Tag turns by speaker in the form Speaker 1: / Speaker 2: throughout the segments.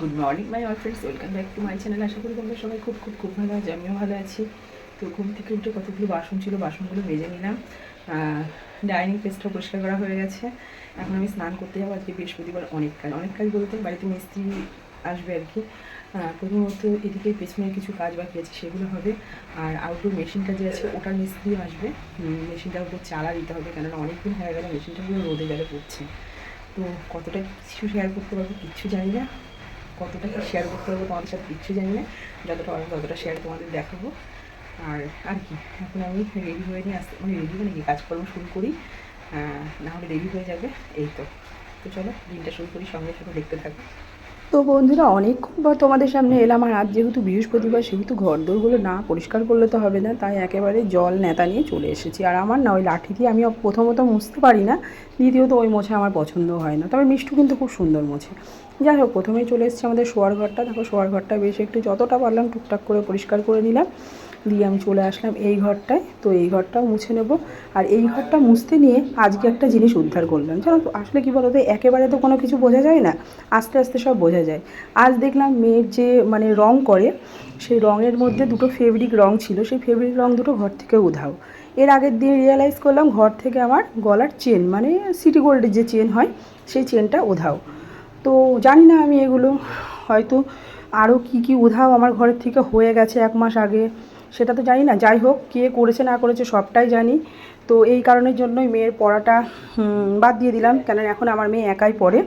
Speaker 1: Good morning my all friends welcome back to my channel আশা করি তোমরা সবাই খুব খুব খুব ভালো আছো, আমিও ভালো আছি। তো ঘুম থেকে উঠে কতগুলো বাসন ছিল, বাসনগুলো মেজে নিলাম। ডাইনিং প্লেসটা পরিষ্কার করা হয়ে গেছে। এখন আমি স্নান করতে যাব আজকে বৃহস্পতিবার অনেক কাজ অনেক কাজ বলতে বাড়িতে মিস্ত্রি আসবে আর কি। প্রথমত এদিকে পেছনের কিছু কাজ বাকি আছে, সেগুলো হবে। আর আউটডোর মেশিনটা যে আছে ওটার মিস্ত্রি আসবে। মেশিনটার উপর চালা দিতে হবে, কেননা অনেকদিন হয়ে গেল মেশিনটা পুরো রোদে গেলে পড়ছে। তো কতটা কিছু শেয়ার করতে পারব, কিচ্ছু জানি না। কতটা কী শেয়ার করতে পারব তোমাদের সাথে কিচ্ছু জানি না। যতটা পারব ততটা শেয়ার তোমাদের দেখাবো। আর আর কি? এখন আমি রেডি হয়ে নিয়ে আসতে মানে রেডি মানে কি? কাজকর্ম শুরু করি। না হলে রেডি হয়ে যাবে। এই তো। তো চলো, দিনটা শুরু করি, সঙ্গে সঙ্গে দেখতে থাকো। তো বন্ধুরা, অনেকক্ষণ পর তোমাদের সামনে এলাম আর আজ যেহেতু বৃহস্পতিবার, সেহেতু ঘর দোরগুলো না পরিষ্কার করলে তো হবে না, তাই একেবারে জল নেতা নিয়ে চলে এসেছি। আর আমার না ওই লাঠি দিয়ে আমি প্রথমত মুছতে পারি না, দ্বিতীয়ত ওই মোছা আমার পছন্দ হয় না। তবে মিষ্টু কিন্তু খুব সুন্দর মোছে। যাই হোক, প্রথমেই চলে এসেছি আমাদের শোয়ার ঘরটা। দেখো, শোয়ার ঘরটা বেশ একটু যতটা পারলাম টুকটাক করে পরিষ্কার করে নিলাম। দিয়ে আমি চলে আসলাম এই ঘরটায়। তো এই ঘরটাও মুছে নেব। আর এই ঘরটা মুছতে নিয়ে আজকে একটা জিনিস উদ্ধার করলাম। জানো তো, আসলে কী বলতো, একেবারে তো কোনো কিছু বোঝা যায় না, আস্তে আস্তে সব বোঝা যায়। আজ দেখলাম মেয়ের যে মানে রং করে, সেই রঙের মধ্যে দুটো ফেব্রিক রং ছিল। সেই ফেব্রিক রং দুটো ঘর থেকে উধাও। এর আগের দিন রিয়েলাইজ করলাম ঘর থেকে আমার গলার চেন মানে সিটি গোল্ডের যে চেন হয়, সেই চেনটা উধাও। তো জানি না আমি এগুলো হয়তো আরও কি কি উধাও আমার ঘরের থেকে হয়ে গেছে এক মাস আগে। সেটা তো জানি না। যাই হোক, কে করেছে না করেছে সবটাই জানি। তো এই কারণের জন্যই মেয়ের পড়াটা বাদ দিয়ে দিলাম। কেন এখন আমার মেয়ে একাই পড়ে।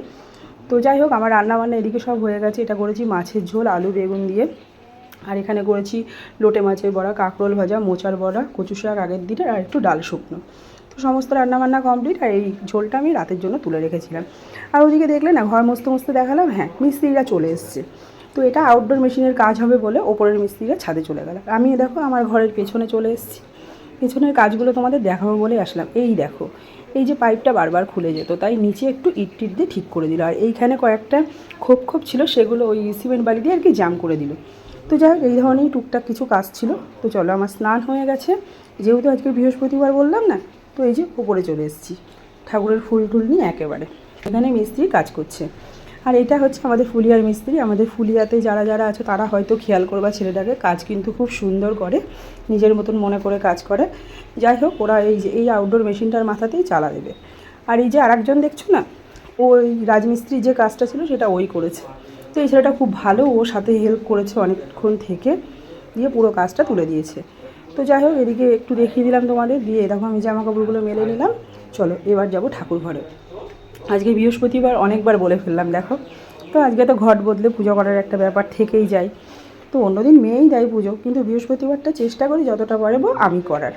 Speaker 1: তো যাই হোক, আমার রান্নাবান্না এদিকে সব হয়ে গেছে। এটা করেছি মাছের ঝোল, আলু, বেগুন দিয়ে। আর এখানে করেছি লোটে মাছের বড়া, কাঁকরোল ভাজা, মোচার বড়া, কচু শাক, আগের দিনের, আর একটু ডাল শুকনো। তো সমস্ত রান্নাবান্না কমপ্লিট আর এই ঝোলটা আমি রাতের জন্য তুলে রেখেছিলাম। আর ওদিকে দেখলে না, ঘর মস্ত মস্ত দেখালাম হ্যাঁ মিস্ত্রিরা চলে এসছে। তো এটা আউটডোর মেশিনের কাজ হবে বলে ওপরের মিস্ত্রিরা ছাদে চলে গেল। আমি দেখো আমার ঘরের পেছনে চলে এসেছি। পেছনের কাজগুলো তোমাদের দেখাবো বলে আসলাম। এই দেখো, এই যে পাইপটা বারবার খুলে যেত, তাই নিচে একটু ইট টিট দিয়ে ঠিক করে দিল। আর এইখানে কয়েকটা খোপ খোপ ছিল, সেগুলো ওই সিমেন্ট বালি দিয়ে আর কি জাম করে দিল। তো যাই এই ধরনেরই টুকটাক কিছু কাজ ছিল। তো চলো, আমার স্নান হয়ে গেছে। যেহেতু আজকে বৃহস্পতিবার বললাম না, তো এই যে উপরে চলে এসেছি। ঠাকুরের ফুল টুল নিয়ে একেবারে। এখানে মিস্ত্রি কাজ করছে। আর এটা হচ্ছে আমাদের ফুলিয়ার মিস্ত্রি। আমাদের ফুলিয়াতে যারা যারা আছে, তারা হয়তো খেয়াল করবা ছেলেটাকে। কাজ কিন্তু খুব সুন্দর করে, নিজের মতন মনে করে কাজ করে। যাই হোক, ওরা এই যে, এই আউটডোর মেশিনটার মাথাতেই চালা দেবে। আর এই যে আরেকজন দেখছ না, ওই রাজমিস্ত্রি যে কাজটা ছিল, সেটা ওই করেছে। তো এই ছেলেটা খুব ভালো, ও সাথে হেল্প করেছে অনেকক্ষণ থেকে, দিয়ে পুরো কাজটা তুলে দিয়েছে। তো যাই হোক, এদিকে একটু দেখিয়ে দিলাম তোমাদের, দিয়ে এরকম আমি জামা কাপড়গুলো মেলে নিলাম। চলো, এবার যাব ঠাকুর ঘরে আজকে বৃহস্পতিবার অনেকবার বলে ফেললাম, দেখো। তো আজকে তো ঘট বদলে পুজো করার একটা ব্যাপার থেকেই যায়। তো অন্যদিন মেয়েই দেয় পুজো, কিন্তু বৃহস্পতিবারটা চেষ্টা করি যতটা পারব আমি করার।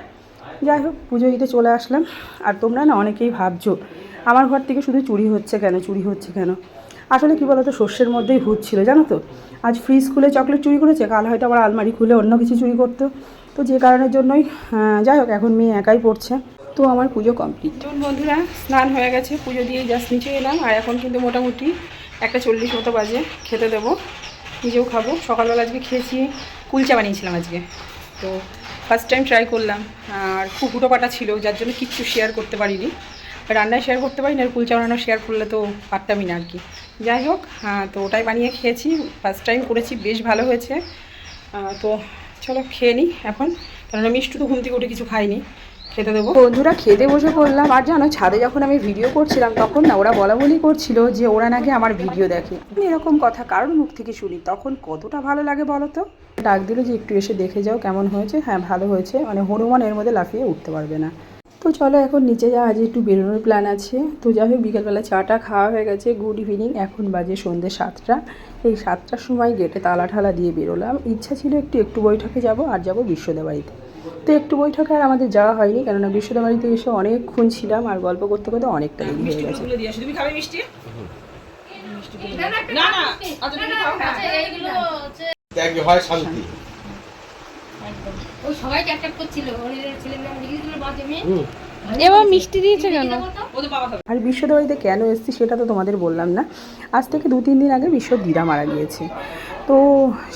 Speaker 1: যাই হোক, পুজো দিতে চলে আসলাম। আর তোমরা না অনেকেই ভাবছ, আমার ঘর থেকে শুধু চুরি হচ্ছে কেন, চুরি হচ্ছে কেন? আসলে কী বলতো, শস্যের মধ্যেই ভূত ছিল, জানো তো? আজ ফ্রিজ খুলে চকলেট চুরি করেছে, কাল হয়তো আবার আলমারি খুলে অন্য কিছু চুরি করতো। তো যে কারণের জন্যই যাই হোক, এখন মেয়ে একাই পড়ছে। তো আমার পুজো কমপ্লিট। বন্ধুরা, স্নান হয়ে গেছে, পুজো দিয়ে জাস্ট নিচে এলাম, আর এখন কিন্তু মোটামুটি একটা চল্লিশ মতো বাজে, খেতে দেবো, নিজেও খাব। সকালবেলা আজকে খেয়েছি, কুলচা বানিয়েছিলাম আজকে। তো ফার্স্ট টাইম ট্রাই করলাম, আর খুব হুটো পাটা ছিল, যার জন্য কিচ্ছু শেয়ার করতে পারিনি। রান্নায় শেয়ার করতে পারি না আর কুলচা বানানো শেয়ার করলে তো পারতামই না আর কি। যাই হোক হ্যাঁ তো ওটাই বানিয়ে খেয়েছি ফার্স্ট টাইম করেছি, বেশ ভালো হয়েছে। তো চলো খেয়ে নিই এখন, কেননা মিষ্টু তো ঘুম থেকে উঠে কিছু খাইনি খেতে দেবো? বন্ধুরা, খেতে বসে পড়লাম। আর জানো, ছাদে যখন আমি ভিডিও করছিলাম, তখন না ওরা বলা বলি করছিল যে ওরা নাকি আমার ভিডিও দেখে। এরকম কথা কারোর মুখ থেকে শুনি। তখন কতটা ভালো লাগে বলো তো? ডাক দিল যে, একটু এসে দেখে যাও কেমন হয়েছে। হ্যাঁ ভালো হয়েছে। মানে হনুমান এর মধ্যে লাফিয়ে উঠতে পারবে না। তো চলো এখন নিচে যা আজ একটু বেরোনোর প্ল্যান আছে। তো যাই হোক বিকেলবেলা চাটা খাওয়া হয়ে গেছে। গুড ইভিনিং এখন বাজে সন্ধ্যে সাতটা। এই সাতটার সময় গেটে তালা ঠালা দিয়ে বেরোলাম। ইচ্ছা ছিল একটু একটু বৈঠকে যাব আর যাব বিশ্বদেবাড়িতে। তো একটু বৈঠকে আর আমাদের যাওয়া হয়নি কেননা বিশ্বদেবাড়িতে এসে অনেকক্ষণ ছিলাম আর গল্প করতে করতে অনেকটা দেরি হয়ে গেছে। তুমি খাবে মিষ্টি? না না। আচ্ছা
Speaker 2: ত্যাগ হয় শান্তি।
Speaker 3: ওই সবাই ট্যাপ ট্যাপ করছিল। ওর ছেলে মেয়ে লিখে দিল বাজে মেয়ে
Speaker 4: এবার মিষ্টি দিয়েছে কেন?
Speaker 1: আর বিশ্বদেবাড়িতে কেন এসেছি সেটা তো তোমাদের বললাম না। আজ থেকে দু তিন দিন আগে বিশ্ব দিদা মারা গিয়েছে। তো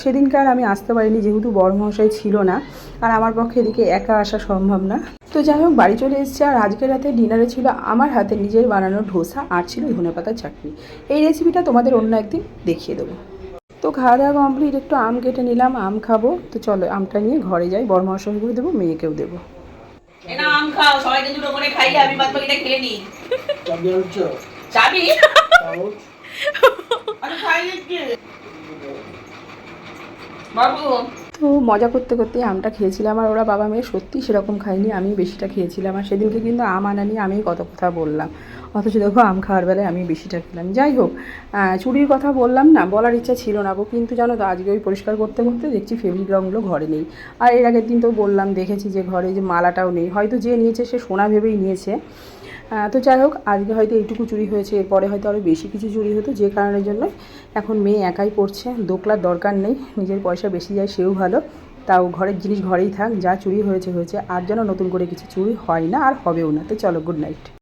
Speaker 1: সেদিনকে আর আমি আসতে পারিনি যেহেতু বড় মশাই ছিল না। আর আমার পক্ষে এদিকে একা আসা সম্ভব না। তো যাই হোক বাড়ি চলে এসেছি। আর আজকে রাতে ডিনারে ছিল আমার হাতে নিজের বানানো ধোসা আর ছিল ধনে পাতার চাটনি। এই রেসিপিটা তোমাদের অন্য একদিন দেখিয়ে দেবো। খাওয়া দাওয়া কমপ্লিট একটু আম কেটে নিলাম আম খাব। তো চলো আমটা নিয়ে ঘরে যাই বড় মশাইগুলো দেবো মেয়েকেও দেবো।
Speaker 2: এনা আম খাও সবাইকে দুটো করে খাই আমি বাদ বাকিটা খেয়ে নিই।
Speaker 5: চাবি
Speaker 2: বাবু
Speaker 1: তো মজা করতে করতে আমটা খেয়েছিলাম আর ওরা বাবা মেয়ে সত্যি সেরকম খায়নি আমি বেশিটা খেয়েছিলাম। আর সেদিনকে কিন্তু আম আনা নিয়ে আমি কত কথা বললাম। অথচ দেখো আম খাওয়ার বেলায় আমি বেশিটা খেলাম। যাই হোক চুরির কথা বললাম না, বলার ইচ্ছা ছিল না গো। কিন্তু জানো তো, আজকে ওই পরিষ্কার করতে করতে দেখছি ফেব্রিক রঙগুলো ঘরে নেই। আর এর আগের দিন তো বললাম, দেখেছি যে ঘরে যে মালাটাও নেই। হয়তো যে নিয়েছে সে সোনা ভেবেই নিয়েছে। তো যাই হোক, আজকে হয়তো এইটুকু চুরি হয়েছে, এরপরে হয়তো আরও বেশি কিছু চুরি হতো যে কারণের জন্য। এখন মেয়ে একাই পড়ছে, দোকলার দরকার নেই, নিজের পয়সা বেশি যায় সেও ভালো। তাও ঘরের জিনিস ঘরেই থাক, যা চুরি হয়েছে হয়েছে, আর যেন নতুন করে কিছু চুরি হয় না, আর হবেও না। তো চলো গুড নাইট